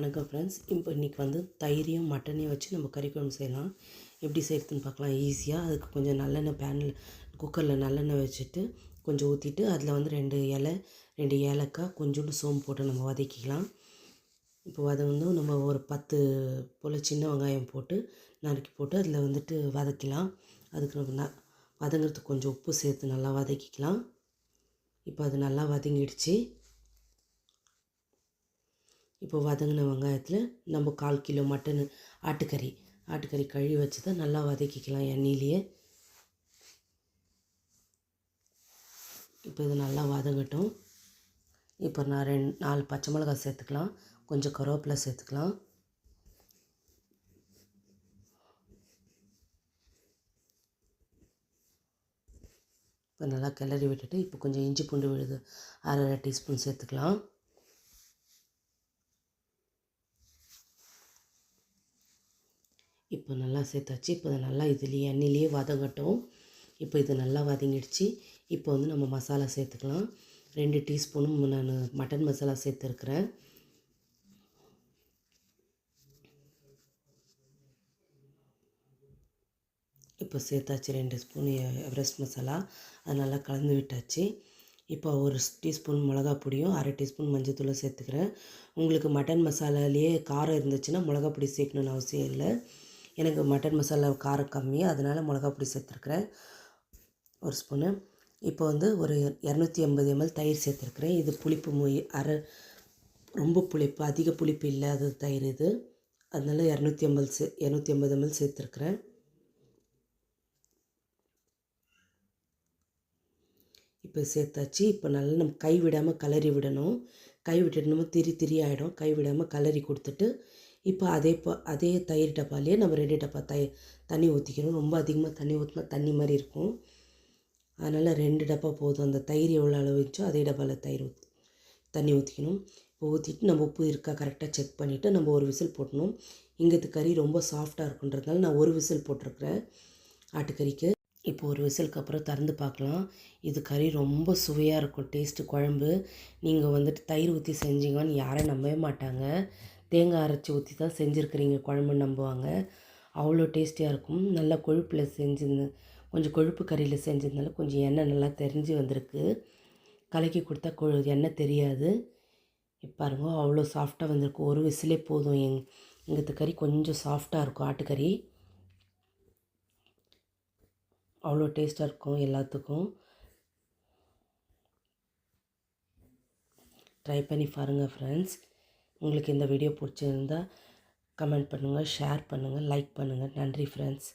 வணக்கம் ஃப்ரெண்ட்ஸ் இப்போ இன்றைக்கி வந்து தயிரையும் மட்டனையும் வச்சு நம்ம கறி குழம்பு செய்யலாம். எப்படி செய்கிறதுன்னு பார்க்கலாம். ஈஸியாக அதுக்கு கொஞ்சம் நல்லெண்ணெய் பேனில் குக்கரில் நல்லெண்ணெய் வச்சுட்டு கொஞ்சம் ஊற்றிட்டு அதில் வந்து ரெண்டு இலை ரெண்டு ஏலக்காய் கொஞ்சோண்டு சோம்பு போட்டு நம்ம வதக்கிக்கலாம். இப்போ வதங்கணும் நம்ம ஒரு பத்து போல் சின்ன வெங்காயம் போட்டு நறுக்கி போட்டு அதில் வந்துட்டு வதக்கலாம். அதுக்கு நம்ம ந வதங்கிறதுக்கு கொஞ்சம் உப்பு சேர்த்து நல்லா வதக்கிக்கலாம். இப்போ அது நல்லா வதங்கிடுச்சு. இப்போ வதங்கின வெங்காயத்தில் நம்ம கால் கிலோ மட்டன் ஆட்டுக்கறி. ஆட்டுக்கறி கழுவி வச்சு தான் நல்லா வதக்கிக்கலாம் எண்ணெயிலேயே. இப்போ இது நல்லா வதங்கட்டும். இப்போ நான் ரெண்டு நாலு பச்சை மிளகாய் சேர்த்துக்கலாம். கொஞ்சம் கருவேப்பிலை சேர்த்துக்கலாம். இப்போ நல்லா கிளறி விட்டுட்டு இப்போ கொஞ்சம் இஞ்சி பூண்டு விழுது அரை அரை டீஸ்பூன் சேர்த்துக்கலாம். இப்போ நல்லா சேர்த்தாச்சு. இப்போ நல்லா இதுலேயே எண்ணெயிலேயே வதங்கட்டும் இப்போ இது நல்லா வதங்கிடுச்சு. இப்போ வந்து நம்ம மசாலா சேர்த்துக்கலாம். ரெண்டு டீஸ்பூனும் நான் மட்டன் மசாலா சேர்த்துருக்குறேன். இப்போ சேர்த்தாச்சு ரெண்டு ஸ்பூன் எவரெஸ்ட் மசாலா. அது நல்லா கலந்து விட்டாச்சு. இப்போ ஒரு டீஸ்பூன் மிளகா பொடியும் அரை டீஸ்பூன் மஞ்சத்தூளும் சேர்த்துக்கிறேன். உங்களுக்கு மட்டன் மசாலாலேயே காரம் இருந்துச்சுன்னா மிளகா பொடி சேர்க்கணுன்னு அவசியம் இல்லை. எனக்கு மட்டன் மசாலா காரம் கம்மி அதனால் மிளகா பொடி சேர்த்துருக்குறேன். ஒரு ஸ்பூனு. இப்போ வந்து ஒரு இரநூத்தி ஐம்பது எம்எல் தயிர் சேர்த்துருக்குறேன். இது புளிப்பு மொய் அரை ரொம்ப புளிப்பு அதிக புளிப்பு இல்லாத தயிர் இது. அதனால் இரநூத்தி ஐம்பது சே இரநூத்தி ஐம்பது எம்எல் சேர்த்துருக்குறேன். இப்போ சேர்த்தாச்சு. இப்போ நல்லா நம்ம கை விடாமல் கலரி விடணும். கை விட்டுட்டு திரி திரி ஆகிடும் கை விடாமல் கலரி கொடுத்துட்டு இப்போ அதே ப அதே தயிர் டப்பாலேயே நம்ம ரெண்டு டப்பா தய தண்ணி ஊற்றிக்கணும் ரொம்ப அதிகமாக தண்ணி ஊற்றினா தண்ணி மாதிரி இருக்கும். அதனால் ரெண்டு டப்பா போதும். அந்த தயிர் எவ்வளோ அளவு அதே டப்பாவில் தயிர் ஊற்றி தண்ணி ஊற்றிக்கணும் இப்போ ஊற்றிட்டு நம்ம உப்பு இருக்கா கரெக்டாக செக் பண்ணிவிட்டு நம்ம ஒரு விசில் போட்டணும். இங்கத்து கறி ரொம்ப சாஃப்டாக இருக்குன்றதுனால நான் ஒரு விசில் போட்டிருக்கிறேன். ஆட்டுக்கறிக்கு. இப்போ ஒரு விசிலுக்கு அப்புறம் திறந்து பார்க்கலாம். இது கறி ரொம்ப சுவையாக இருக்கும். டேஸ்ட்டு குழம்பு. நீங்கள் வந்துட்டு தயிர் ஊற்றி செஞ்சீங்கன்னு யாரும் நம்பவே மாட்டாங்க. தேங்காய் அரைச்சி ஊற்றி தான் செஞ்சுருக்கிறீங்க குழம்புன்னு நம்புவாங்க. அவ்வளோ டேஸ்டியாக இருக்கும். நல்லா கொழுப்பில் செஞ்சிருந்த கொஞ்சம் கொழுப்பு கறியில் செஞ்சதுனால கொஞ்சம் எண்ணெய் நல்லா தெரிஞ்சு வந்திருக்கு. கலக்கி கொடுத்தா கொ எண்ணெய் தெரியாது. பாருங்க அவ்வளோ சாஃப்டாக வந்திருக்கு. ஒரு விசிலே போதும். எங் எங்கத்து கறி கொஞ்சம் சாஃப்டாக இருக்கும். ஆட்டுக்கறி. அவ்வளோ டேஸ்ட்டாக இருக்கும் எல்லாத்துக்கும். ட்ரை பண்ணி பாருங்கள் ஃப்ரெண்ட்ஸ் உங்களுக்கு இந்த வீடியோ பிடிச்சிருந்தா கமெண்ட் பண்ணுங்கள் ஷேர் பண்ணுங்கள் லைக் பண்ணுங்கள் நன்றி ஃப்ரெண்ட்ஸ்